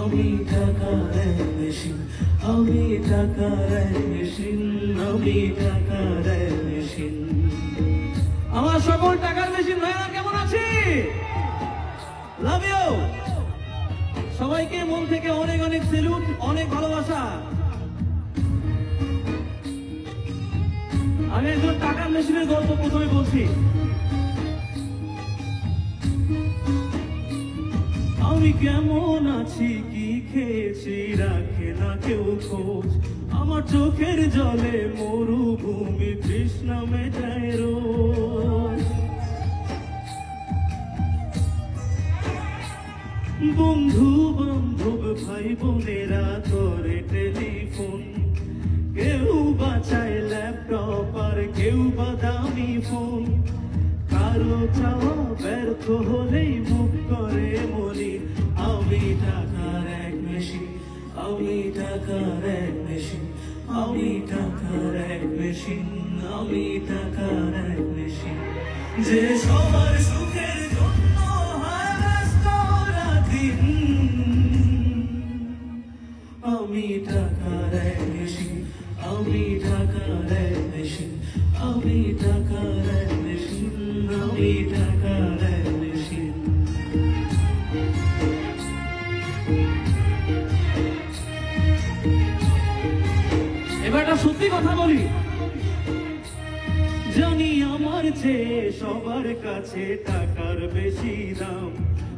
আমি টাকার মেশিন, আমি টাকার মেশিন, আমি টাকার মেশিন। আমার সকল টাকার মেশিন ভাইরা, কেমন আছে? লাভ ইউ সবাইকে মন থেকে অনেক অনেক সেলুট অনেক ভালোবাসা। আমি একজন টাকার মেশিনের গল্প প্রথমে বলছি। আমি কেমন আছি, কি খেয়েছি, রাখে না কেউ খোঁজ। আমার চোখের জলে মরুভূমি তৃষ্ণা মেটায় রোজ। বন্ধু, বান্ধব, ভাই বোনেরা করে টেলিফোন। কেউ বাঁচায় ল্যাপটপ আর কেউ বা দামি ফোন। কারও চাওয়া ব্যর্থ হলেই মুখ করে মনি আমি টাকার এক মেশিন, আমি টাকার এক মেশিন, আমি টাকার এক মেশিন, আমি টাকার এক মেশিন যে সবার সুখের। আমি টাকার এক মেশিন, আমি টাকার এক মেশিন, আমি টাকার এক মেশিন একটা সত্যি কথা বলি। জানি আমার চেয়ে সবার কাছে টাকার বেশি দাম।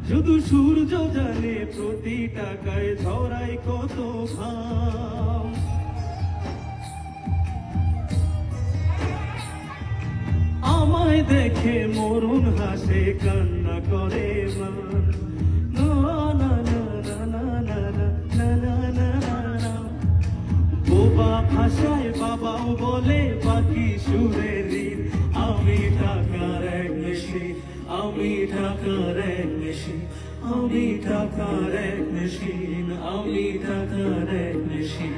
শুধু সূর্য জানে প্রতি টাকায় ঝরাই কত ঘাম দেখে মরুন হাসে কান্না করে মা বোবা ভাষায় বাবাও বলে বাকি সুরে দিন আমি ঢাকার এক মেশিন আমি ঢাকার এক মেশিন আমি ঢাকার এক মেশিন আমি ঢাকার এক মেশিন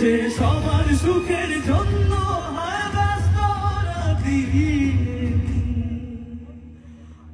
যে সবার সুখের জন্য হয় ব্যস্ত রাতি